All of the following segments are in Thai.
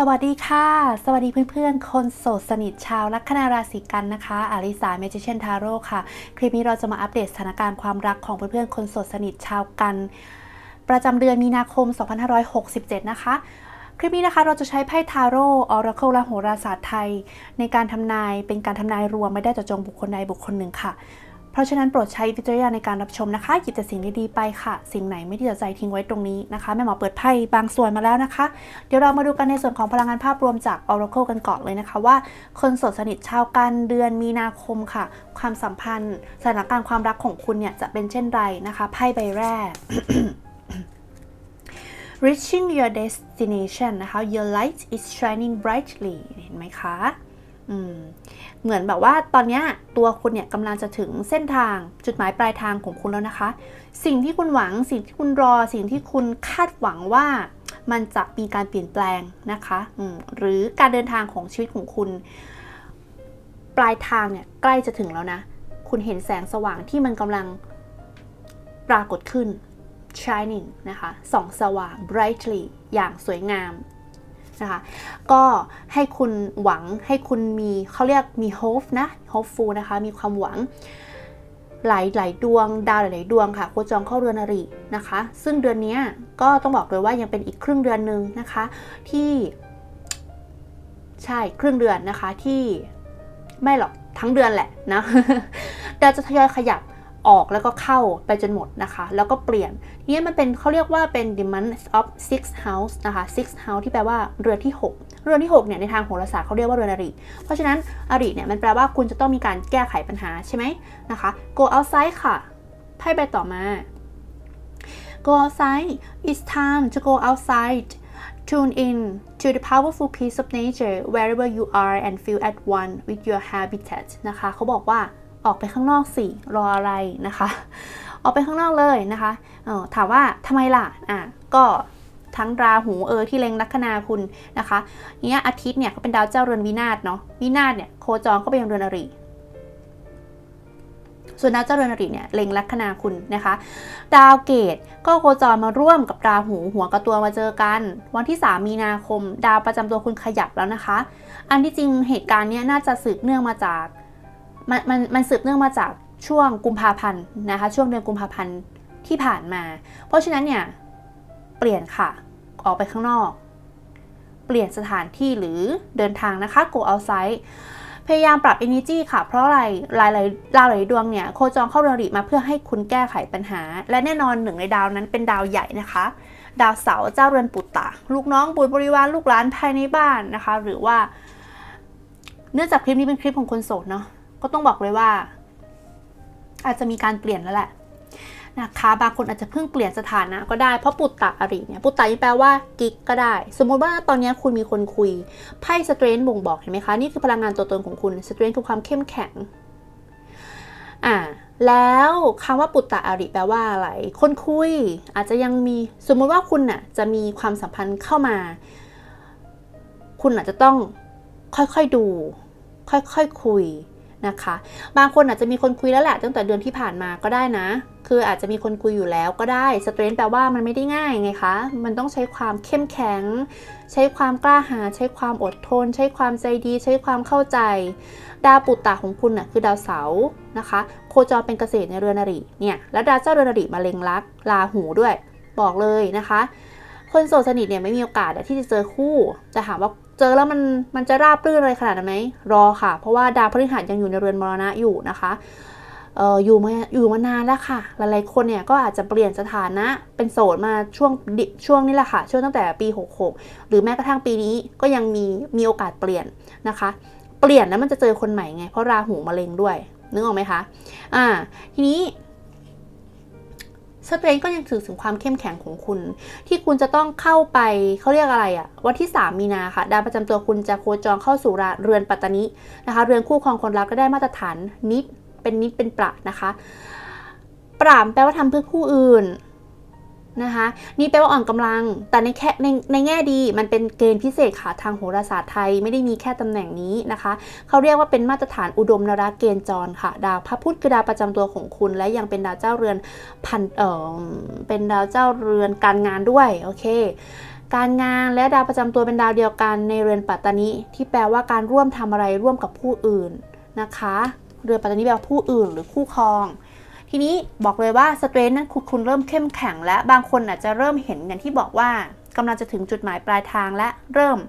สวัสดีค่ะ สวัสดีเพื่อนๆ คนโสดสนิทชาวลัคนาราศีกันนะคะอาริสาเมจิเชนทาโร่ค่ะ คลิปนี้เราจะมาอัปเดตสถานการณ์ความรักของเพื่อนๆ คนโสดสนิทชาวกัน ประจำเดือนมีนาคม 2567 นะคะ คลิปนี้นะคะเราจะใช้ไพ่ทาโร่ออราเคิลและโหราศาสตร์ไทย ในการทำนายเป็นการทำนายรวมไม่ได้เจาะจงบุคคลใดบุคคลหนึ่งค่ะ เพราะฉะนั้นโปรดใช้วิจารณญาณในการรับชมนะคะหยิบแต่สิ่งดีๆไปค่ะ สิ่งไหนไม่ดีต่อใจทิ้งไว้ตรงนี้นะคะแม่หมอเปิดไพ่บางส่วนมาแล้วนะคะ เดี๋ยวเรามาดูกันในส่วนของพลังงานภาพรวมจาก Oracle กันก่อนเลยนะคะว่า คนโสดสนิทชาวกันเดือนมีนาคมค่ะ ความสัมพันธ์ สถานการณ์ความรักของคุณเนี่ยจะเป็นเช่นไรนะคะไพ่ใบแรก reaching your destination นะคะ your light is shining brightly เห็นไหมคะ เหมือนแบบว่าตอนนี้ตัวคุณเนี่ยกำลังจะถึงเส้นทางจุดหมายปลายทางของคุณแล้วนะคะ สิ่งที่คุณหวังสิ่งที่คุณรอ สิ่งที่คุณคาดหวังว่ามันจะมีการเปลี่ยนแปลงนะคะหรือการเดินทางของชีวิตของคุณ ปลายทางเนี่ยใกล้จะถึงแล้วนะ คุณเห็นแสงสว่างที่มันกำลังปรากฏขึ้น shining นะคะส่องสว่าง brightly อย่างสวยงาม นะคะก็ให้คุณหวังให้คุณมีเขาเรียกมี hope นะ hopeful นะคะ มีความหวังหลายหลายดวง ดาวหลายดวงค่ะโคจรเข้าเรือนอรินะคะ ซึ่งเดือนนี้ก็ต้องบอกเลยว่ายังเป็นอีกครึ่งเดือนหนึ่งนะคะ ที่ใช่ครึ่งเดือนนะคะที่ไม่หรอกทั้งเดือนแหละนะดาวจะทยอยขยับ ออกแล้วก็เข้าไปจนหมดนะคะ แล้วก็เปลี่ยนนี่มันเป็นเขาเรียกว่าเป็น the month of six house นะคะ six house ที่แปลว่าเรือนที่ 6 เรือนที่6เนี่ยในทางโหราศาสตร์เขาเรียกว่าเรือนอริเพราะฉะนั้นอริเนี่ยมันแปลว่าคุณจะต้องมีการแก้ไขปัญหาใช่ไหมนะคะ go outside ค่ะไพ่ใบต่อมา go outside it's time to go outside tune in to the powerful piece of nature wherever you are and feel at one with your habitat นะคะ เขาบอกว่า ออกไปข้างนอกสิรออะไรนะคะ ออกไปข้างนอกเลยนะคะออถามว่าทำไมล่ะอะก็ทั้งราหูเออที่เล็งลัคนาคุณนะคะเนี้ยอาทิตย์เนี่ยเขาเป็นดาวเจ้าเรือนวินาศเนาะวินาศเนี่ยโคจรก็เป็นเรือนอริส่วนดาวเจ้าเรือนอริเนี่ยเล็งลัคนาคุณนะคะ ดาวเกตก็โคจรมาร่วมกับราหูหัวกับตัวมาเจอกัน วันที่ 3 มีนาคม ดาวประจำตัวคุณขยับแล้วนะคะ อันที่จริงเหตุการณ์เนี้ยน่าจะสืบเนื่องมาจาก มันมันมันสืบเนื่องมาจากช่วงกุมภาพันธ์นะคะ ช่วงเดือนกุมภาพันธ์ที่ผ่านมา เพราะฉะนั้นเนี่ยเปลี่ยนค่ะ ออกไปข้างนอก เปลี่ยนสถานที่หรือเดินทางนะคะ go outside พยายามปรับ energy ค่ะ เพราะอะไรหลายหลายดาวหลายดวงเนี่ยโคจรเข้าเรือนริมาเพื่อให้คุณแก้ไขปัญหา และแน่นอนหนึ่งในดาวนั้นเป็นดาวใหญ่นะคะ ดาวเสาเจ้าเรือนปุตตะ ลูกน้องบุตรบริวารลูกหลานภายในบ้านนะคะ หรือว่า เนื่องจากคลิปนี้เป็นคลิปของคนโสดเนาะ ก็ต้องบอกเลยว่า อาจจะมีการเปลี่ยนแล้วแหละนะคะบางคนอาจจะเพิ่งเปลี่ยนสถานะก็ได้เพราะปุตตะอริเนี่ยปุตตะนี่แปลว่ากิ๊กก็ได้ สมมติว่าตอนนี้คุณมีคนคุยไพ่สเตรนบ่งบอกเห็นไหมคะ นี่คือพลังงานตัวตนของคุณสเตรนคือความเข้มแข็งอ่าแล้วคำว่าปุตตะอริแปลว่าอะไร คนคุยอาจจะยังมีสมมติว่าคุณน่ะจะมีความสัมพันธ์เข้ามา คุณอาจจะต้องค่อยๆดู ค่อยๆคคุย นะคะ บางคนอาจจะมีคนคุยแล้วแหละตั้งแต่เดือนที่ผ่านมาก็ได้นะ คืออาจจะมีคนคุยอยู่แล้วก็ได้สเตรนแปลว่ามันไม่ได้ง่ายไงคะ มันต้องใช้ความเข้มแข็ง ใช้ความกล้าหาญใช้ความอดทน ใช้ความใจดี ใช้ความเข้าใจ ดาวปุตตะของคุณน่ะคือดาวเสาร์นะคะ โคจรเป็นเกษตรในเรือนอริเนี่ยแล้วดาวเจ้าเรือนอริมาเล็งรักลาหูด้วย บอกเลยนะคะคนโสดสนิทเนี่ยไม่มีโอกาสที่จะเจอคู่ จะถามว่า เจอแล้วมันมันจะราบรื่นอะไรขนาดนั้นไหมรอค่ะ เพราะว่าดาวพฤหัสยังอยู่ในเรือนมรณะอยู่นะคะเอออยู่มาอยู่มานานแล้วค่ะ หลายๆคนเนี่ยก็อาจจะเปลี่ยนสถานะเป็นโสดมาช่วงดิช่วงนี้แหละค่ะ ช่วงตั้งแต่ปี 66 หรือแม้กระทั่งปีนี้ก็ยังมีมีโอกาสเปลี่ยนนะคะ เปลี่ยนแล้วมันจะเจอคนใหม่ไง เพราะราหูมะเร็งด้วยนึกออกไหมคะ อ่า ทีนี้ สเตรนก็ยังถือถึงความเข้มแข็งของคุณ ที่คุณจะต้องเข้าไปเขาเรียกอะไรอะวันที่ 3 มีนาค่ะ ดาวประจำตัวคุณจะโคจรเข้าสู่ราเรือนปัตตานินะคะ เรือนคู่ครองคนรักก็ได้มาตรฐานนิดเป็นนิดเป็นประนะคะ ปรามแปลว่าทำเพื่อผู้อื่น นะคะ นี่แปลว่าอ่อนกำลัง แต่ในแค่ในในแง่ดีมันเป็นเกณฑ์พิเศษค่ะทางโหราศาสตร์ไทยไม่ได้มีแค่ตำแหน่งนี้นะคะ เขาเรียกว่าเป็นมาตรฐานอุดมนราเกณฑ์จรค่ะ ดาวพระพุธคือดาวประจำตัวของคุณ และยังเป็นดาวเจ้าเรือนพันเออเป็นดาวเจ้าเรือนการงานด้วยโอเคการงานและดาวประจำตัวเป็นดาวเดียวกันในเรือนปัตตานิที่แปลว่าการร่วมทำอะไรร่วมกับผู้อื่นนะคะ เรือนปัตตานิแปลว่าผู้อื่นหรือคู่ครอง ทีนี้บอกเลยว่าสเตรนนั้นคุณคุณเริ่มเข้มแข็งและบางคนอาจจะเริ่มเห็นอย่างที่บอกว่ากำลังจะถึงจุดหมายปลายทางและเริ่ม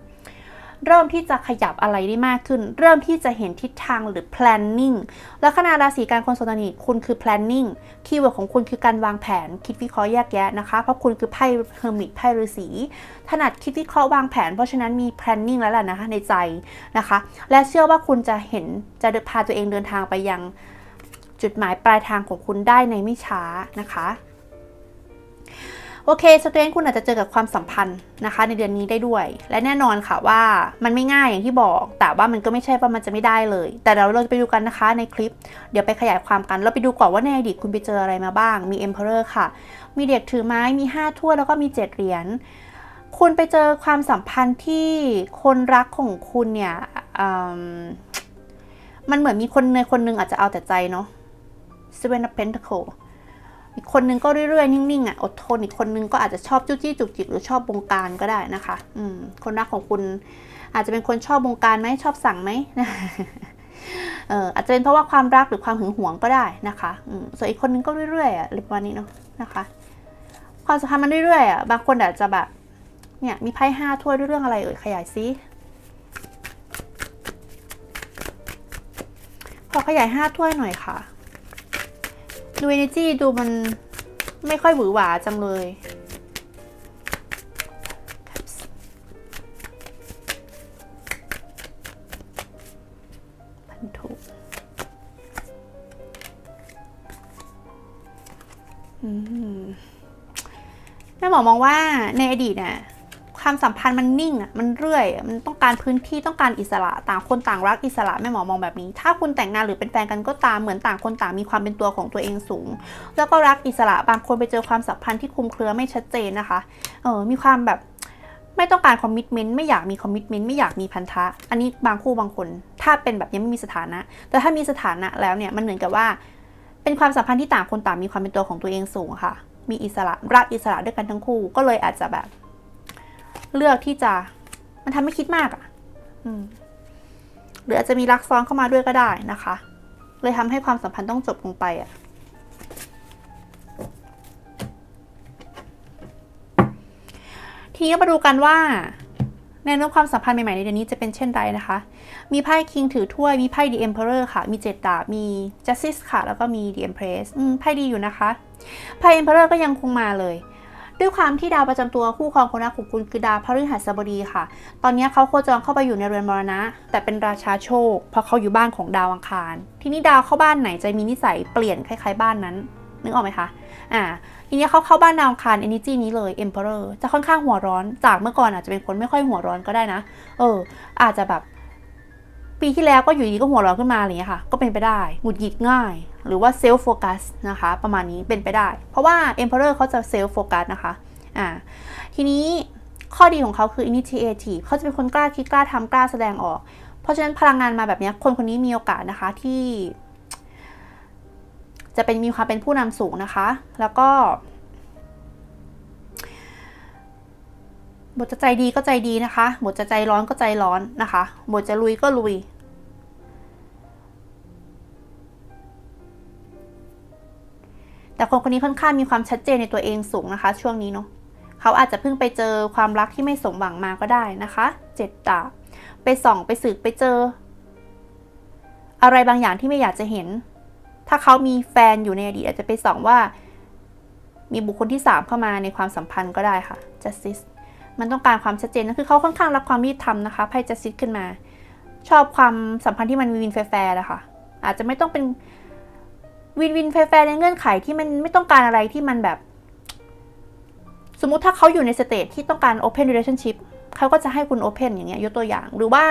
เริ่มที่จะขยับอะไรได้มากขึ้น เริ่มที่จะเห็นทิศทางหรือ planning แล้วขณะราศีการคนโสดนิคุณคือ planning คีย์เวิร์ดของคุณคือการวางแผน คิดวิเคราะห์แยกแยะนะคะ เพราะคุณคือไพ่เฮอร์มิตไพ่ฤาษีถนัดคิดวิเคราะห์วางแผน เพราะฉะนั้นมี planning แล้วล่ะนะคะในใจนะคะ และเชื่อว่าคุณจะเห็นจะพาตัวเองเดินทางไปยัง จุดหมายปลายทางของคุณได้ในไม่ช้านะคะโอเคสเตรนคุณอาจจะเจอกับความสัมพันธ์นะคะ ในเดือนนี้ได้ด้วย และแน่นอนค่ะว่ามันไม่ง่ายอย่างที่บอก แต่ว่ามันก็ไม่ใช่ว่ามันจะไม่ได้เลย แต่เราเราจะไปดูกันนะคะในคลิป เดี๋ยวไปขยายความกันเราไปดูก่อนว่าในอดีตคุณไปเจออะไรมาบ้าง มี Emperor ค่ะ มีเด็กถือไม้มี 5 ถ้วยแล้วก็มี 7 เหรียญคุณไปเจอความสัมพันธ์ที่คนรักของคุณเนี่ยมมันเหมือนมีคนในคนหนึงอาจจะเอาแต่ใจเนาะ Seven of Pentacles อีกคนนึงก็เรื่อยๆ นิ่งๆอะอดทนอีกคนนึงก็อาจจะชอบจุ้จี้จุกจิกหรือชอบบงการก็ได้นะคะ อืมคนรักของคุณอาจจะเป็นคนชอบบงการไหมชอบสั่งไหมเอออาจจะเป็นเพราะว่าความรักหรือความหึงหวงก็ได้นะคะอืมส่วนอีกคนนึงก็เรื่อยๆอะประมาณนี้เนาะนะคะความสัมพันธ์มันเรื่อยๆอะบางคนอาจจะแบบเนี่ยมีไพ่ห้าถ้วยด้วยเรื่องอะไรเอ่ยขยายซิขอขยายห้าถ้วยหน่อยค่ะ ดู energy ดูมันไม่ค่อยหวือหวาจังเลยพันธุอืมแม่หมอมองว่าในอดีตน่ะ ความสัมพันธ์มันนิ่งอะมันเรื่อย มันต้องการพื้นที่ต้องการอิสระต่างคนต่างรักอิสระแม่หมอมองแบบนี้ ถ้าคุณแต่งงานหรือเป็นแฟนกันก็ตามเหมือนต่างคนต่างมีความเป็นตัวของตัวเองสูง แล้วก็รักอิสระบางคนไปเจอความสัมพันธ์ที่คลุมเครือไม่ชัดเจนนะคะเออมีความแบบไม่ต้องการคอมมิชเมนต์ไม่อยากมีคอมมิชเมนต์ไม่อยากมีพันธะ อันนี้บางคู่บางคน ถ้าเป็นแบบยังไม่มีสถานะ แต่ถ้ามีสถานะแล้วเนี่ยมันเหมือนกับว่า เป็นความสัมพันธ์ที่ต่างคนต่างมีความเป็นตัวของตัวเองสูงค่ะ มีอิสระรักอิสระด้วยกันทั้งคู่ก็เลยอาจจะแบบ เลือกที่จะ มันทำให้คิดมากอะ่ะหรืออาจจะมีรักซ้อนเข้ามาด้วยก็ได้นะคะ เลยทำให้ความสัมพันธ์ต้องจบลงไปอะ่ะทีนี้มาดูกันว่าแนวโน้มความสัมพันธ์ใหม่ ๆ ในเดือนนี้จะเป็นเช่นไรนะคะ มีไพ่ King ถือถ้วย มีไพ่ The Emperor ค่ะ มีเจ็ดดาบ มี Justice ค่ะ แล้วก็มี The Empress ไพ่ดีอยู่นะคะ ไพ่ Emperor ก็ยังคงมาเลย ด้วยความที่ดาวประจำตัวคู่ครองคนรักของคุณคือดาวพฤหัสบดีค่ะ ตอนนี้เขาโคจรเข้าไปอยู่ในเรือนมรณะ แต่เป็นราชาโชค เพราะเขาอยู่บ้านของดาวอังคาร ทีนี้ดาวเข้าบ้านไหนจะมีนิสัยเปลี่ยนคล้ายๆบ้านนั้น นึกออกไหมคะ อ่า ทีนี้เขาเข้าบ้านดาวอังคาร energy นี้เลย emperor จะค่อนข้างหัวร้อน จากเมื่อก่อนอาจจะเป็นคนไม่ค่อยหัวร้อนก็ได้นะ เออ อาจจะแบบ ปีที่แล้วก็อยู่ดีก็หัวเร้อนขึ้นมาอะไรอย่างเงี้ยค่ะ ก็เป็นไปได้หงุดหงิดง่าย หรือว่า self focus นะคะ ประมาณนี้เป็นไปได้ เพราะว่า emperor เขาจะ self focus นะคะอ่าทีนี้ข้อดีของเขาคือ initiative เขาจะเป็นคนกล้าคิดกล้าทำกล้าแสดงออก เพราะฉะนั้นพลังงานมาแบบนี้คนคนนี้มีโอกาสนะคะที่ จะเป็นมีความเป็นผู้นำสูงนะคะ แล้วก็ บทจะใจดีก็ใจดีนะคะ บทจะใจร้อนก็ใจร้อนนะคะ บทจะลุยก็ลุย แต่คนคนนี้ค่อนข้างมีความชัดเจนในตัวเองสูงนะคะ ช่วงนี้เนาะเขาอาจจะเพิ่งไปเจอความรักที่ไม่สมหวังมาก็ได้นะคะเจ็ดดาบไปส่องไปสืบไปเจอ อะไรบางอย่างที่ไม่อยากจะเห็น ถ้าเขามีแฟนอยู่ในอดีตอาจจะไปส่องว่า มีบุคคลที่สามเข้ามาในความสัมพันธ์ก็ได้ค่ะ justice มันต้องการความชัดเจนนะคือเขาค่อนข้างรักความยุติธรรมนะคะไพ่ justice ขึ้นมา ชอบความสัมพันธ์ที่มันวินวินแฟร์ๆนะคะอาจจะไม่ต้องเป็นวินวินแฟร์ในเงื่อนไขที่มันไม่ต้องการอะไรที่มันแบบ สมมุติถ้าเขาอยู่ในสเตจที่ต้องการ open relationship เขาก็จะให้คุณ open อย่างเงี้ยยกตัวอย่าง หรือว่า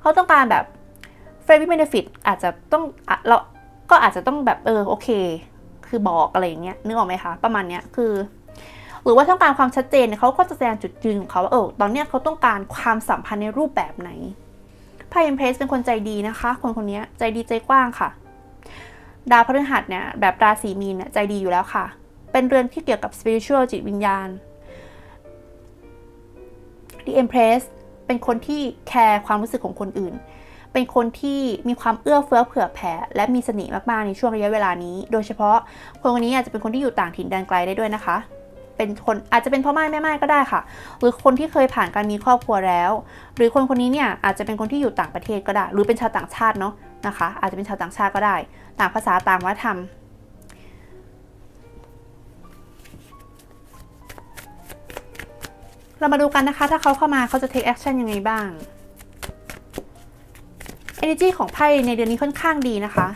เขาต้องการแบบ friend with benefit อาจจะต้องอเราก็อาจจะต้องแบบเออโอเค คือบอกอะไรอย่างเงี้ยนึกออกไหมคะ ประมาณเนี้ยคือ หรือว่าต้องการความชัดเจนเขาก็จะแสดงจุดยืนของเขาว่าเออตอนเนี้ยเขาต้องการความสัมพันธ์ในรูปแบบไหนไพ่เอ็มเพรสเป็นคนใจดีนะคะ คนคนนี้ใจดีใจกว้างค่ะ ดาวพฤหัสเนี่ยแบบราศีมีนเนี่ยใจดีอยู่แล้วค่ะ เป็นเรือนที่เกี่ยวกับ spiritual จิตวิญญาณ The Empress เป็นคนที่แคร์ความรู้สึกของคนอื่น เป็นคนที่มีความเอื้อเฟื้อเผื่อแผ่และมีเสน่ห์มาก ๆ ในช่วงระยะเวลานี้ โดยเฉพาะคนคนนี้อาจจะเป็นคนที่อยู่ต่างถิ่นแดนไกลได้ด้วยนะคะ เป็นคนอาจจะเป็นพ่อไม้แม่ไม้ก็ได้ค่ะ หรือคนที่เคยผ่านการมีครอบครัวแล้ว หรือคนคนนี้เนี่ยอาจจะเป็นคนที่อยู่ต่างประเทศก็ได้ หรือเป็นชาวต่างชาติเนาะนะคะ อาจจะเป็นชาวต่างชาติก็ได้ ต่างภาษาต่างวัฒนธรรมเรามาดูกันนะคะ ถ้าเขาเข้ามาเขาจะ take action ยังไงบ้าง energy ของไพ่ในเดือนนี้ค่อนข้างดีนะคะ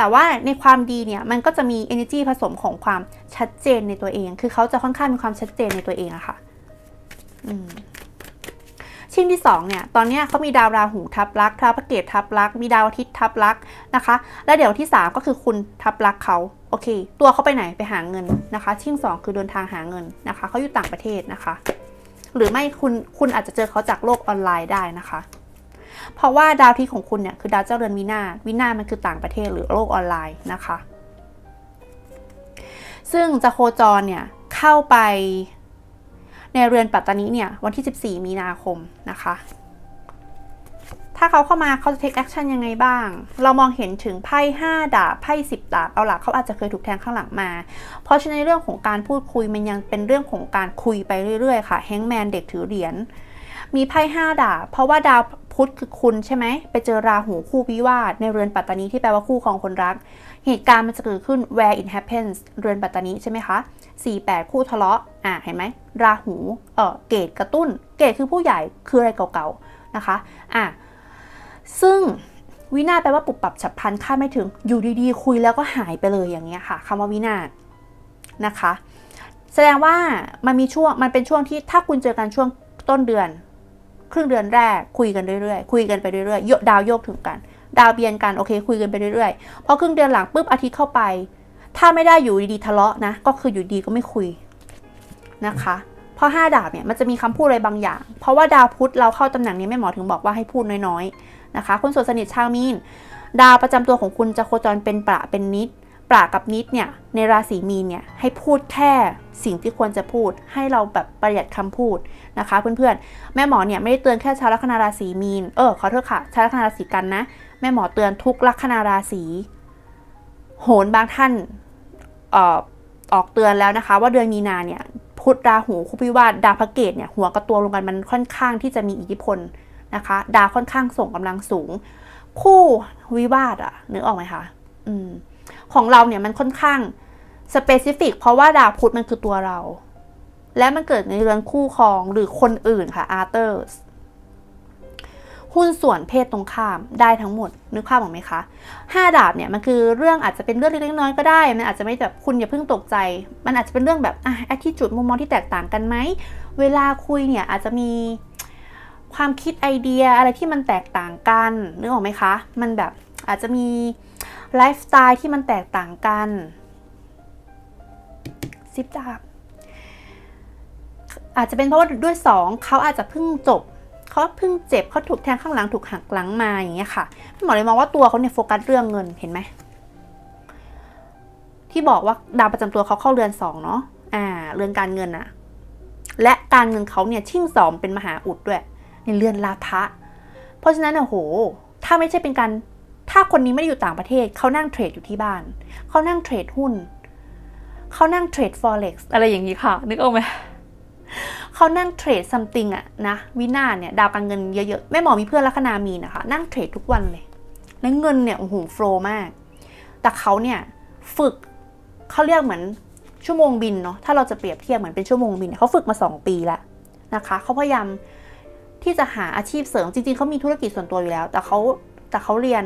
แต่ว่าในความดีเนี่ยมันก็จะมี energy ผสมของความชัดเจนในตัวเอง คือเขาจะค่อนข้างมีความชัดเจนในตัวเองอะค่ะชิ้นที่2เนี่ย ตอนนี้เขามีดาวราหูทับลักษณ์ดาวพระเกตทับลัก มีดาวอาทิตย์ทับลักนะคะ และเดี๋ยวที่ 3 ก็คือคุณทับลักเขา โอเค ตัวเขาไปไหนไปหาเงินนะคะ ชิ้นสองคือเดินทางหาเงินนะคะ เขาอยู่ต่างประเทศนะคะ หรือไม่คุณคุณอาจจะเจอเขาจากโลกออนไลน์ได้นะคะ เพราะว่าดาวที่ของคุณเนี่ยคือดาวเจ้าเรือนวินาวินามันคือต่างประเทศหรือโลกออนไลน์นะคะ ซึ่งจะโคจรเนี่ยเข้าไปในเรือนปัตตานีเนี่ยวันที่ 14 มีนาคมนะคะ ถ้าเขาเข้ามาเขาจะ take action ยังไงบ้าง เรามองเห็นถึงไพ่ 5 ดาบไพ่ 10 ดาบ เอาล่ะเขาอาจจะเคยถูกแทงข้างหลังมา เพราะฉะนั้นในเรื่องของการพูดคุยมันยังเป็นเรื่องของการคุยไปเรื่อยๆ ค่ะ แฮงแมนเด็กถือเหรียญ มีไพ่ห้าดาบ เพราะว่าดาวุธคือคุณใช่ไหมไปเจอราหูคู่วิวาทในเรือนปัตตานีที่แปลว่าคู่ของคนรัก เหตุการณ์มันจะเกิดขึ้น where it happens เรือนปัตตานีใช่ไหมคะ48 คู่ทะเลาะอะเห็นไหมราหูเออเกตกระตุ้น เกตคือผู้ใหญ่คืออะไรเก่าๆนะคะอะซึ่งวินาแปลว่าปุบปับฉับพลันคาดไม่ถึงอยู่ดีๆ คุยแล้วก็หายไปเลยอย่างเงี้ยค่ะคำว่าวินานะคะ แสดงว่ามันมีช่วงมันเป็นช่วงที่ถ้าคุณเจอกันช่วงต้นเดือน ครึ่งเดือนแรกคุยกันเรื่อยๆ คุยกันไปเรื่อยๆดาวโยกถึงกัน ดาวเบียนกันโอเค คุยกันไปเรื่อยๆพอครึ่งเดือนหลังปุ๊บอาทิตย์เข้าไป ถ้าไม่ได้อยู่ดีๆทะเลาะนะ ก็คืออยู่ดีก็ไม่คุยนะคะเพราะห้าดาบเนี่ยมันจะมีคำพูดอะไรบางอย่าง เพราะว่าดาวพุธเราเข้าตำแหน่งนี้แม่หมอถึงบอกว่าให้พูดน้อยๆนะคะคนโสดสนิทชาวมีน ดาวประจำตัวของคุณจะโคจรเป็นประเป็นนิด ประกับนิดเนี่ยในราศีมีนเนี่ยให้พูดแค่สิ่งที่ควรจะพูด ให้เราแบบประหยัดคำพูดนะคะ เพื่อนๆ แม่หมอเนี่ยไม่ได้เตือนแค่ชาวลัคนาราศีมีน เออขอโทษค่ะชาวลัคนาราศีกันนะ แม่หมอเตือนทุกลัคนาราศีโหนบางท่านเอ่อออกเตือนแล้วนะคะ ว่าเดือนมีนาเนี่ยพุธราหูคุพิวาทดาวพระเกตเนี่ยหัวกับตัวลงกันมันค่อนข้างที่จะมีอิทธิพลนะคะ ดาวค่อนข้างส่งกำลังสูง คู่วิวาทอะนึกออกไหมคะอืม ของเราเนี่ยมันค่อนข้างสเปซิฟิกเพราะว่าดาวพุธมันคือตัวเรา และมันเกิดในเรือนคู่ครองหรือคนอื่นค่ะอาร์เตอร์สหุ้นส่วนเพศตรงข้ามได้ทั้งหมด นึกภาพออกไหมคะห้าดาบเนี่ยมันคือเรื่องอาจจะเป็นเรื่องเล็กๆน้อยๆก็ได้ มันอาจจะไม่แบบคุณอย่าเพิ่งตกใจ มันอาจจะเป็นเรื่องแบบอะแอคทีจุดมุมมองที่แตกต่างกันไหม เวลาคุยเนี่ยอาจจะมีความคิดไอเดียอะไรที่มันแตกต่างกันนึกออกไหมคะ มันแบบอาจจะมี ไลฟ์สไตล์ที่มันแตกต่างกันซิปดาบอาจจะเป็นเพราะว่าด้วยสองเขาอาจจะเพิ่งจบเขาเพิ่งเจ็บเขาถูกแทงข้างหลังถูกหักหลังมาอย่างเงี้ยค่ะหมอเลยมองว่าตัวเขาเนี่ยโฟกัสเรื่องเงินเห็นไหมที่บอกว่าดาวประจำตัวเขาเข้าเรือนสองเนาะอ่า เรือนการเงินอะและการเงินเขาเนี่ยชิ่งสองเป็นมหาอุดด้วยในเรือนลาภะเพราะฉะนั้นโอ้โห ถ้าไม่ใช่เป็นการ ถ้าคนนี้ไม่ได้อยู่ต่างประเทศ เขานั่งเทรดอยู่ที่บ้าน เขานั่งเทรดหุ้น เขานั่งเทรด forex อะไรอย่างนี้ค่ะ นึกออกไหมเขานั่งเทรด something อะนะวินาศเนี่ยดาวการเงินเยอะๆ แม่หมอมีเพื่อนลัคนามีนะคะ นั่งเทรดทุกวันเลย แล้วเงินเนี่ยโอ้โหโฟลมาก แต่เขาเนี่ยฝึกเขาเรียกเหมือนชั่วโมงบินเนาะถ้าเราจะเปรียบเทียบเหมือนเป็นชั่วโมงบินเขาฝึกมา 2 ปีแล้วนะคะเขาพยายามที่จะหาอาชีพเสริมจริงๆเขามีธุรกิจส่วนตัวอยู่แล้ว แต่เขาแต่เขาเรียน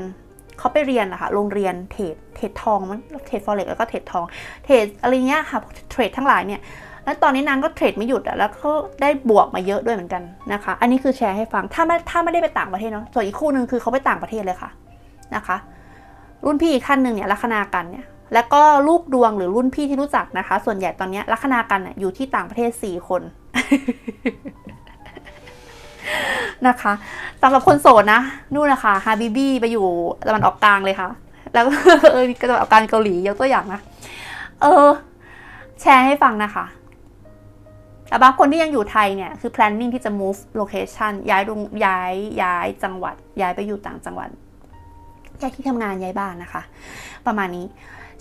เขาไปเรียนนะคะโรงเรียนเทรดเทรดทองมันเทรดฟอเร็กแล้วก็เทรดทอง เทรดอะไรเงี้ยค่ะเทรดทั้งหลายเนี่ยแล้วตอนนี้นางก็เทรดไม่หยุดอะแล้วก็ได้บวกมาเยอะด้วยเหมือนกันนะคะ อันนี้คือแชร์ให้ฟังถ้าไม่ถ้าไม่ได้ไปต่างประเทศเนาะส่วนอีกคู่หนึ่งคือเขาไปต่างประเทศเลยค่ะนะคะ รุ่นพี่อีกขั้นหนึ่งเนี่ยลัคนากันเนี่ยแล้วก็ลูกดวงหรือรุ่นพี่ที่รู้จักนะคะ ส่วนใหญ่ตอนนี้ลัคนากันน่ะอยู่ที่ต่างประเทศ4คน นะคะสำหรับคนโสดนะนู่นนะคะฮาบิบี้ไปอยู่ตะวันออกกลางเลยค่ะ แล้วก็เออตะวันออกกลางเกาหลียกตัวอย่างนะเออ แชร์ให้ฟังนะคะแต่บางคนที่ยังอยู่ไทยเนี่ยคือ planning ที่จะ move location ย้ายโรงย้ายย้ายจังหวัด ย้ายไปอยู่ต่างจังหวัดย้ายที่ทำงานย้ายบ้านนะคะ ประมาณนี้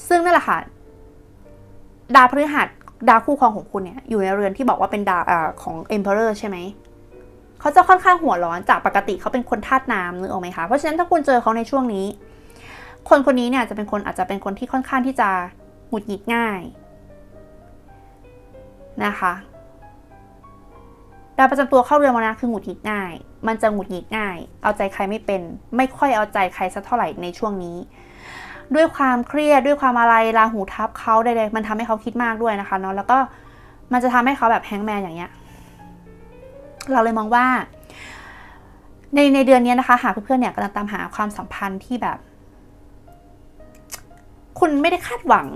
ซึ่งนั่นแหละค่ะ ดาวพฤหัสดาวคู่ครองของคุณเนี่ยอยู่ในเรือนที่บอกว่าเป็นดาวอาของ emperor ใช่ไหม เขาจะค่อนข้างหัวร้อนจากปกติเขาเป็นคนธาตุน้ำนึกออกไหมคะเพราะฉะนั้นถ้าคุณเจอเขาในช่วงนี้ คนคนนี้เนี่ยจะเป็นคนอาจจะเป็นคนที่ค่อนข้างที่จะหงุดหงิดง่ายนะคะดาวประจำตัวเข้าเรือนมรณะคือหงุดหงิดง่าย มันจะหงุดหงิดง่าย เอาใจใครไม่เป็น ไม่ค่อยเอาใจใครสักเท่าไหร่ในช่วงนี้ ด้วยความเครียดด้วยความอะไรราหูทับเขาใดๆมันทำให้เขาคิดมากด้วยนะคะเนาะ แล้วก็มันจะทำให้เขาแบบแฮงแมนอย่างเงี้ย เราเลยมองว่า ในในเดือนนี้นะคะ หากเพื่อนๆเนี่ยกำลังตามหาความสัมพันธ์ที่แบบ คุณไม่ได้คาดหวัง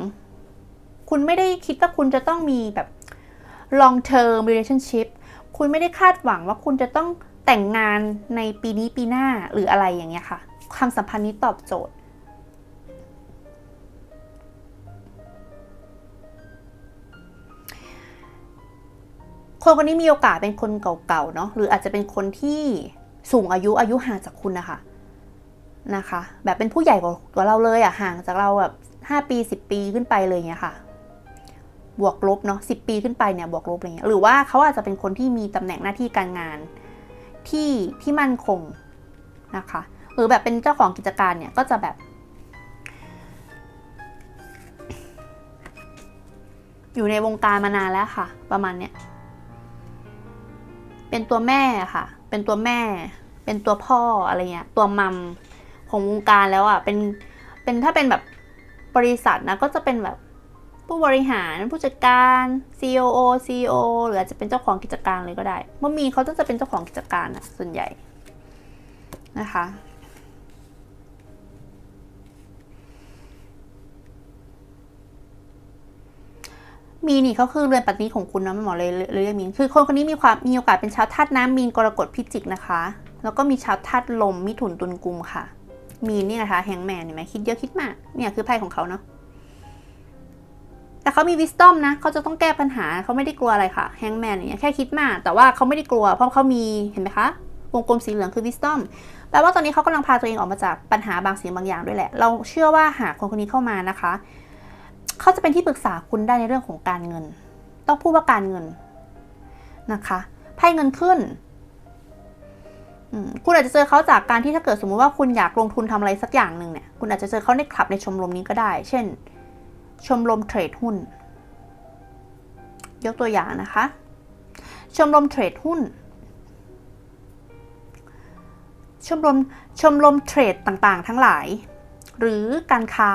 คุณไม่ได้คิดว่าคุณจะต้องมีแบบ long term relationship คุณไม่ได้คาดหวังว่าคุณจะต้องแต่งงานในปีนี้ปีหน้าหรืออะไรอย่างเงี้ยค่ะ ความสัมพันธ์นี้ตอบโจทย์ คนคนนี้มีโอกาสเป็นคนเก่าๆเนาะหรืออาจจะเป็นคนที่สูงอายุอายุห่างจากคุณนะคะนะคะ แบบเป็นผู้ใหญ่กว่าเราเลยอะห่างจากเราแบบห้าปีสิบปีขึ้นไปเลยเงี้ยค่ะ บวกลบเนาะสิปีขึ้นไปเนี่ยบวกลบอะไรเงี้ยหรือว่าเขาอาจจะเป็นคนที่มีตำแหน่งหน้าที่การงานที่ที่มั่นคงนะคะหรือแบบเป็นเจ้าของกิจการเนี่ยก็จะแบบ อยู่ในวงการมานานแล้วค่ะ ประมาณเนี้ย เป็นตัวแม่ค่ะ เป็นตัวแม่ เป็นตัวพ่ออะไรเงี้ย ตัวมัมของวงการแล้วอะ เป็น เป็นถ้าเป็นแบบบริษัทนะก็จะเป็นแบบผู้บริหารผู้จัดการ COO CEO หรืออาจจะเป็นเจ้าของกิจการเลยก็ได้ เมื่อมีเขาจะเป็นเจ้าของกิจการนะส่วนใหญ่นะคะ มีนี่เขาคือเรือนปัตตนีของคุณนะหมอเลยเลยเรียกมีนคือคนคนนี้มีความมีโอกาสเป็นชาวธาตุน้ำมีนกรกฎพิจิกนะคะ แล้วก็มีชาวธาตุลมมิถุนตุลกุมค่ะ มีนนี่นะคะแฮงแมนเห็นไหมคิดเยอะคิดมากเนี่ยคือไพ่ของเขาเนาะแต่เขามีวิสตอมนะเขาจะต้องแก้ปัญหาเขาไม่ได้กลัวอะไรค่ะแฮงแมนเนี่ยแค่คิดมาก แต่ว่าเขาไม่ได้กลัว เพราะเขามีเห็นไหมคะวงกลมสีเหลืองคือวิสตอมแปลว่าตอนนี้เขากำลังพาตัวเองออกมาจากปัญหาบางสิ่งบางอย่างด้วยแหละ เราเชื่อว่าหากคนคนนี้เข้ามานะคะ เขาจะเป็นที่ปรึกษาคุณได้ในเรื่องของการเงิน ต้องพูดว่าการเงินนะคะไพ่เงินขึ้นคุณอาจจะเจอเขาจากการที่ถ้าเกิดสมมุติว่าคุณอยากลงทุนทำอะไรสักอย่างหนึ่งเนี่ย คุณอาจจะเจอเขาในคลับในชมรมนี้ก็ได้ เช่น ชมรมเทรดหุ้น ยกตัวอย่างนะคะ ชมรมเทรดหุ้น ชมรมชมรมเทรดต่างๆ ทั้งหลาย หรือการค้า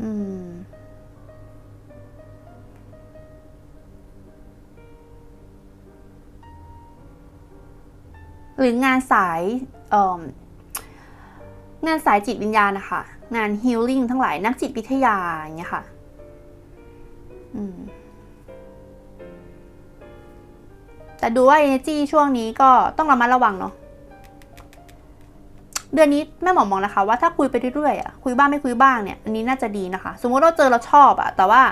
อืม หรืองานสายงานสายจิตวิญญาณนะคะ งานฮิลลิ่งทั้งหลายนักจิตวิทยาอย่างเงี้ยค่ะแต่ดูว่า energy ช่วงนี้ก็ต้องระมัดระวังเนาะ เดือนนี้แม่หมอมองนะคะว่าถ้าคุยไปเรื่อยๆอะคุยบ้างไม่คุยบ้างเนี่ยอันนี้น่าจะดีนะคะ สมมติเราเจอเราชอบอะแต่ว่า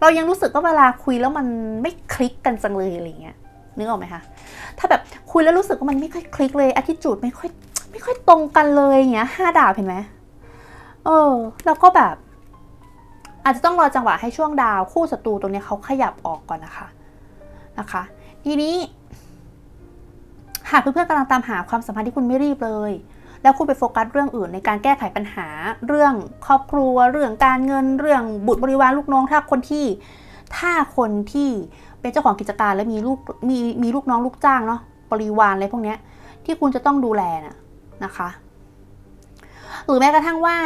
เรายังรู้สึกว่าเวลาคุยแล้วมันไม่คลิกกันจังเลยอะไรเงี้ยนึกออกไหมคะถ้าแบบคุยแล้วรู้สึกว่ามันไม่ค่อยคลิกเลยอ t ิจูดไม่ค่อยไม่ค่อยตรงกันเลยอย่างเงี้ยห้าดาวเห็นไหมเออแล้วก็แบบ อาจจะต้องรอจังหวะให้ช่วงดาวคู่ศัตรูตรงนี้เขาขยับออกก่อนนะคะนะคะ ทีนี้ หากเพื่อนๆกำลังตามหาความสัมพันธ์ที่คุณไม่รีบเลย แล้วคุณไปโฟกัสเรื่องอื่นในการแก้ไขปัญหา เรื่องครอบครัว เรื่องการเงิน เรื่องบุตรบริวารลูกน้องถ้าคนที่ ถ้าคนที่เป็นเจ้าของกิจการและมีลูกมีมีลูกน้องลูกจ้างเนาะบริวารอะไรพวกนี้ที่คุณจะต้องดูแลนะนะคะ หรือแม้กระทั่งว่า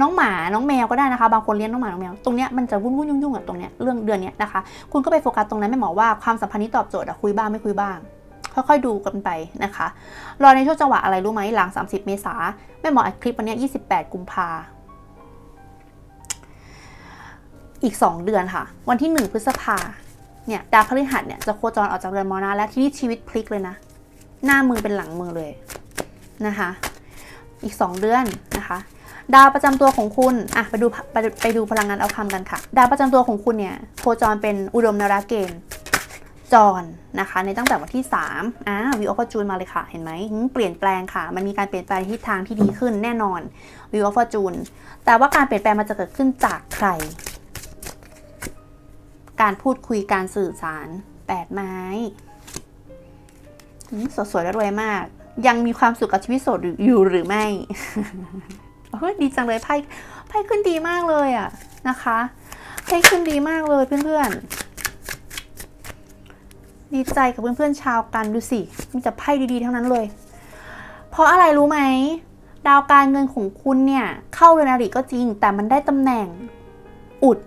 น้องหมาน้องแมวก็ได้นะคะ บางคนเลี้ยงน้องหมาน้องแมวตรงเนี้ยมันจะวุ่นวุ่นยุ่งยุ่งอะตรงเนี้ยเรื่องเดือนเนี้ยนะคะ คุณก็ไปโฟกัสตรงนั้นไม่หมอว่าความสัมพันธ์นี้ตอบโจทย์อะคุยบ้างไม่คุยบ้าง ค่อยๆดูกันไปนะคะ รอในช่วงจังหวะอะไรรู้ไหมหลัง 30 เมษาแม่หมออัดคลิปวันนี้28 กุมภาอีก 2 เดือนค่ะ วันที่ 1 พฤษภาเนี่ยดาวพฤหัสเนี่ยจะโคจรออกจากเรือนมรณะแล้วที่นี่ชีวิตพลิกเลยนะ หน้ามือเป็นหลังมือเลยนะคะ อีก 2 เดือนนะคะดาวประจำตัวของคุณ อะ ไปดูไปไปดูพลังงานเอาคำกันค่ะ ดาวประจำตัวของคุณเนี่ย โคจรเป็นอุดมนาราเกณฑ์ จรนะคะในตั้งแต่วันที่3อ่าวิวออฟจูนมาเลยค่ะ เห็นไหมเปลี่ยนแปลงค่ะ มันมีการเปลี่ยนแปลงทิศทางที่ดีขึ้นแน่นอนวิวออฟจูนแต่ว่าการเปลี่ยนแปลงมันจะเกิดขึ้นจากใคร การพูดคุยการสื่อสารแปดไม้สดสวยและรวยมาก ยังมีความสุขกับชีวิตโสดอยู่หรือไม่เฮ้ยดีจังเลยไพ่ไพ่ขึ้นดีมากเลยอะนะคะไพ่ขึ้นดีมากเลยเพื่อนๆ ดีใจกับเพื่อนๆชาวกันดูสิ มีแต่ไพ่ดีๆทั้งนั้นเลย เพราะอะไรรู้ไหม ดาวการเงินของคุณเนี่ย เข้าเรือนอริก็จริง แต่มันได้ตำแหน่ง อุด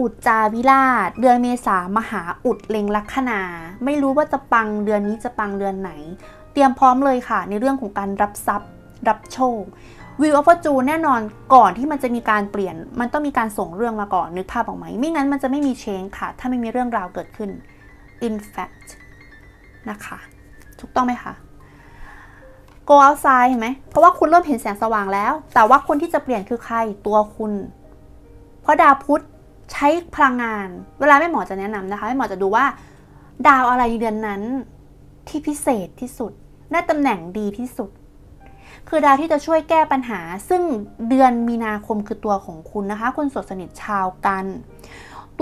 อุดจาวิราช เดือนเมษามหาอุดเล็งลัคนา ไม่รู้ว่าจะปังเดือนนี้จะปังเดือนไหน เตรียมพร้อมเลยค่ะ ในเรื่องของการรับทรัพย์ รับโชควิวออฟจูแน่นอนก่อนที่มันจะมีการเปลี่ยน มันต้องมีการส่งเรื่องมาก่อนนึกภาพออกไหมไม่งั้นมันจะไม่มีเชงค่ะ ถ้าไม่มีเรื่องราวเกิดขึ้น in fact นะคะ ถูกต้องไหมคะ go outside เห็นไหม เพราะว่าคุณเริ่มเห็นแสงสว่างแล้ว แต่ว่าคนที่จะเปลี่ยนคือใคร ตัวคุณ เพราะดาวพุธใช้พลังงาน เวลาแม่หมอจะแนะนำนะคะ แม่หมอจะดูว่า ดาวอะไรในเดือนนั้นที่พิเศษที่สุด ได้ตำแหน่งดีที่สุด คือดาวที่จะช่วยแก้ปัญหา ซึ่งเดือนมีนาคมคือตัวของคุณนะคะ คนสดสนิทชาวกัน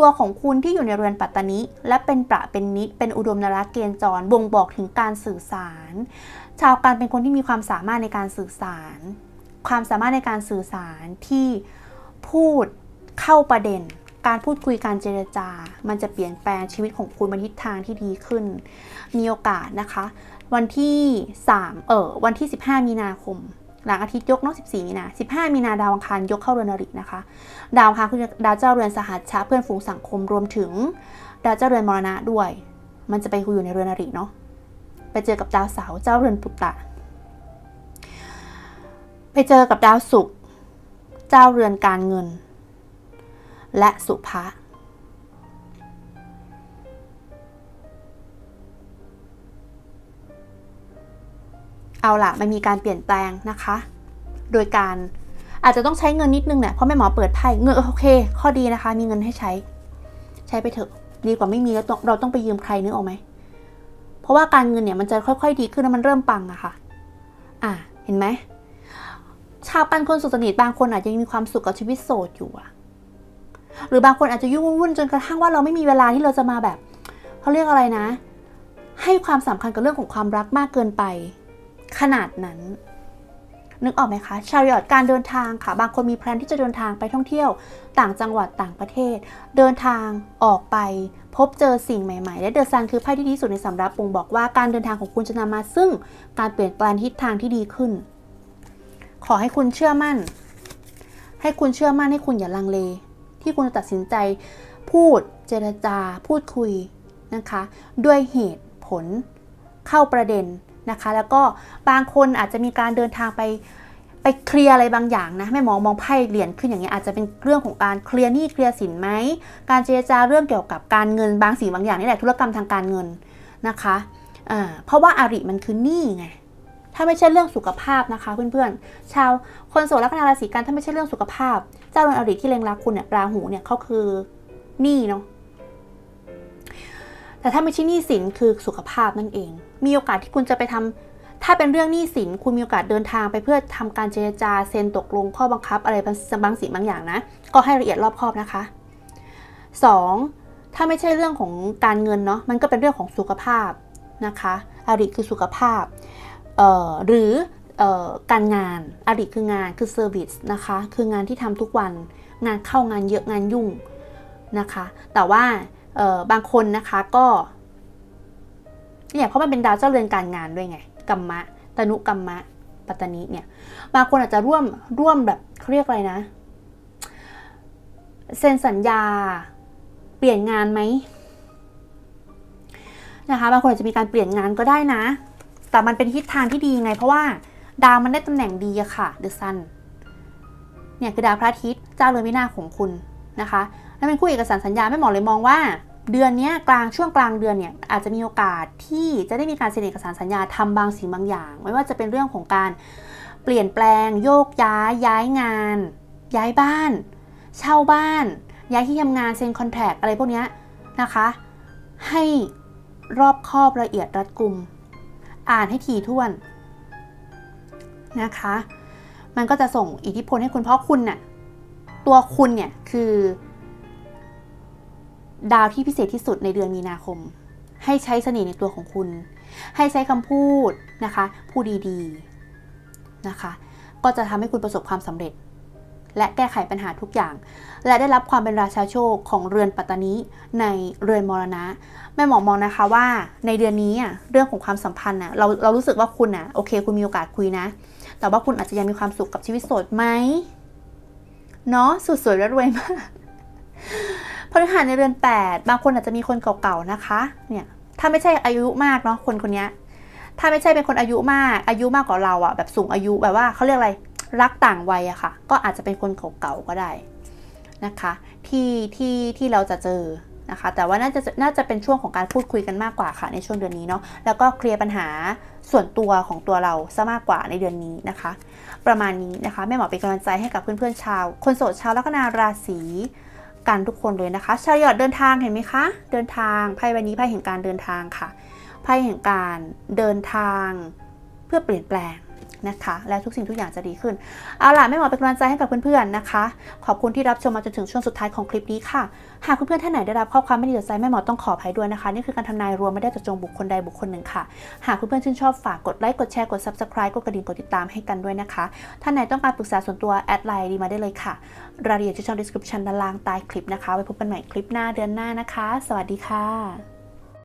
ตัวของคุณที่อยู่ในเรือนปัตตานิ และเป็นประเป็นนิเป็นอุดมนราเกณฑ์จรบ่งบอกถึงการสื่อสาร ชาวกันเป็นคนที่มีความสามารถในการสื่อสาร ความสามารถในการสื่อสารที่พูดเข้าประเด็น การพูดคุยการเจรจา มันจะเปลี่ยนแปลงชีวิตของคุณมาทิศทางที่ดีขึ้น มีโอกาสนะคะ วันที่3เออวันที่ 15 มีนาคม หลังอาทิตย์ยกเนอก14 มีนา 15 มีนาดาวอังคารยกเข้าเรือนอรินะคะ ดาวอังคารคือดาวเจ้าเรือนสหัชชะเพื่อนฝูงสังคมรวมถึง ดาวเจ้าเรือนมรณะด้วย มันจะไปคุยอยู่ในเรือนอริเนาะ ไปเจอกับดาวเสาเจ้าเรือนปุตตะ ไปเจอกับดาวศุกร์เจ้าเรือนการเงิน และสุภะ เอาล่ะมันมีการเปลี่ยนแปลงนะคะ โดยการอาจจะต้องใช้เงินนิดนึงเนี่ยเพราะแม่หมอเปิดไพ่เงินโอเค ข้อดีนะคะ มีเงินให้ใช้ ใช้ไปเถอะ ดีกว่าไม่มีแล้วต้องเราต้องไปยืมใครนึกออกไหมเพราะว่าการเงินเนี่ยมันจะค่อย ๆ ดีขึ้นแล้วมันเริ่มปังอะค่ะ อะเห็นไหมชาวกันคนสดสนิทบางคนอาจจะยังมีความสุขกับชีวิตโสดอยู่อะหรือบางคนอาจจะยุ่งวุ่นจนกระทั่งว่าเราไม่มีเวลาที่เราจะมาแบบเขาเรียกอะไรนะ ให้ความสำคัญกับเรื่องของความรักมากเกินไป ขนาดนั้น นึกออกไหมคะ ชาริอตการเดินทางค่ะ บางคนมีแพลนที่จะเดินทางไปท่องเที่ยว ต่างจังหวัดต่างประเทศ เดินทางออกไปพบเจอสิ่งใหม่ๆ และเดอะซันคือไพ่ที่ดีสุดในสำรับบ่งบอกว่าการเดินทางของคุณจะนำมาซึ่งการเปลี่ยนแปลงทิศทางที่ดีขึ้น ขอให้คุณเชื่อมั่น ให้คุณเชื่อมั่นให้คุณอย่าลังเล ที่คุณจะตัดสินใจ พูดเจรจา พูดคุยนะคะ ด้วยเหตุผล เข้าประเด็น นะคะ แล้วก็บางคนอาจจะมีการเดินทางไปไปเคลียร์อะไรบางอย่างนะแม่หมอมองไพ่เหรียญขึ้นอย่างนี้ยอาจจะเป็นเรื่องของการเคลียร์หนี้เคลียร์สินไหมการเจรจาเรื่องเกี่ยวกับการเงินบางสิ่งบางอย่างนี่แหละธุรกรรมทางการเงินนะคะเพราะว่าอาริมันคือหนี้ไงถ้าไม่ใช่เรื่องสุขภาพนะคะ เพื่อนๆ ชาวคนโสดลัคนาราศีกันถ้าไม่ใช่เรื่องสุขภาพ เจ้าเรือนอริที่เล็งรักคุณเนี่ยราหูเนี่ยเขาคือหนี้เนาะแต่ถ้าไม่ใช่หนี้สินคือสุขภาพนั่นเอง มีโอกาสที่คุณจะไปทำถ้าเป็นเรื่องหนี้สินคุณมีโอกาสเดินทางไปเพื่อทำการเจรจาเซ็นตกลงข้อบังคับอะไรบางสิ่งบางอย่างนะ ก็ให้ละเอียดรอบคอบนะคะ 2. ถ้าไม่ใช่เรื่องของการเงินเนาะมันก็เป็นเรื่องของสุขภาพนะคะอาริคือสุขภาพหรือออการงานอาริคืองานคือเซอร์วิสนะคะคืองานที่ทำทุกวันงานเข้างานเยอะงานยุ่งนะคะ แต่ว่าบางคนนะคะก็ เนี่ยเพราะมันเป็นดาวเจ้าเรือนการงานด้วยไงกัมมะตนุกัมมะ ปัตตนิเนี่ยบางคนอาจจะร่วมร่วมแบบเขาเรียกอะไรนะเซ็นสัญญาเปลี่ยนงานไหมนะคะบางคนอาจจะมีการเปลี่ยนงานก็ได้นะ แต่มันเป็นทิศทางที่ดีไง เพราะว่าดาวมันได้ตำแหน่งดีอะค่ะ The Sun เนี่ยคือดาวพระอาทิตย์เจ้าเรือนวินาของคุณนะคะ แล้วเป็นคู่เอกสารสัญญาไม่หมอเลยมองว่า เดือนนี้กลางช่วงกลางเดือนเนี่ยอาจจะมีโอกาสที่จะได้มีการเซ็นเอกสารสัญญาทำบางสิ่งบางอย่าง ไม่ว่าจะเป็นเรื่องของการเปลี่ยนแปลง โยกย้ายย้ายงาน ย้ายบ้าน เช่าบ้าน ย้ายที่ทำงานเซ็นคอนแทคอะไรพวกนี้นะคะ ให้รอบคอบละเอียดรัดกุม อ่านให้ถี่ถ้วนนะคะ มันก็จะส่งอิทธิพลให้คุณเพราะคุณน่ะตัวคุณเนี่ยคือ ดาวที่พิเศษที่สุดในเดือนมีนาคม ให้ใช้เสน่ห์ในตัวของคุณ ให้ใช้คำพูดนะคะพูดดีๆนะคะ ก็จะทำให้คุณประสบความสำเร็จ และแก้ไขปัญหาทุกอย่าง และได้รับความเป็นราชาโชคของเรือนปัตตานีในเรือนมรณะแม่หมอมองนะคะว่าในเดือนนี้อะเรื่องของความสัมพันธ์อะเราเรารู้สึกว่าคุณอะโอเค คุณมีโอกาสคุยนะ แต่ว่าคุณอาจจะยังมีความสุขกับชีวิตโสดไหมเนาะสุดสวยและรวยมาก พฤหัสในเรือน 8 บางคนอาจจะมีคนเก่าๆนะคะ เนี่ย ถ้าไม่ใช่อายุมากเนาะคนคนนี้ถ้าไม่ใช่เป็นคนอายุมาก อายุมากกว่าเราอะแบบสูงอายุแบบว่าเขาเรียกอะไรรักต่างวัยอะค่ะ ก็อาจจะเป็นคนเก่าๆก็ได้นะคะ ที่ที่ที่เราจะเจอนะคะ แต่ว่าน่าจะน่าจะเป็นช่วงของการพูดคุยกันมากกว่าค่ะ ในช่วงเดือนนี้เนาะแล้วก็เคลียร์ปัญหาส่วนตัวของตัวเราซะมากกว่าในเดือนนี้นะคะ ประมาณนี้นะคะแม่หมอเป็นกำลังใจให้กับเพื่อนๆชาว คนโสดชาวลัคนาราศี กันทุกคนเลยนะคะชาวหยอดเดินทางเห็นไหมคะ เดินทางไพ่ใบนี้ไพ่แห่งการเดินทางค่ะไพ่แห่งการเดินทางเพื่อเปลี่ยนแปลง นะคะ และทุกสิ่งทุกอย่างจะดีขึ้น เอาล่ะแม่หมอเป็นกำลังใจให้กับเพื่อนๆนะคะ ขอบคุณที่รับชมมาจนถึงช่วงสุดท้ายของคลิปนี้ค่ะ หากเพื่อนๆท่านไหนได้รับข้อความไม่ดีจากใจแม่หมอต้องขออภัยด้วยนะคะ นี่คือการทำนายรวมไม่ได้เจาะจงบุคคลใดบุคคลหนึ่งค่ะ หากเพื่อนๆชื่นชอบฝากกดไลค์กดแชร์กด subscribe กดกระดิ่งกดติดตามให้กันด้วยนะคะท่านไหนต้องการปรึกษาส่วนตัวแอดไลน์ดีมาได้เลยค่ะรายละเอียดที่ช่อง description ด้านล่างใต้คลิปนะคะไว้พบกันใหม่คลิปหน้าเดือนหน้านะคะ สวัสดีค่ะ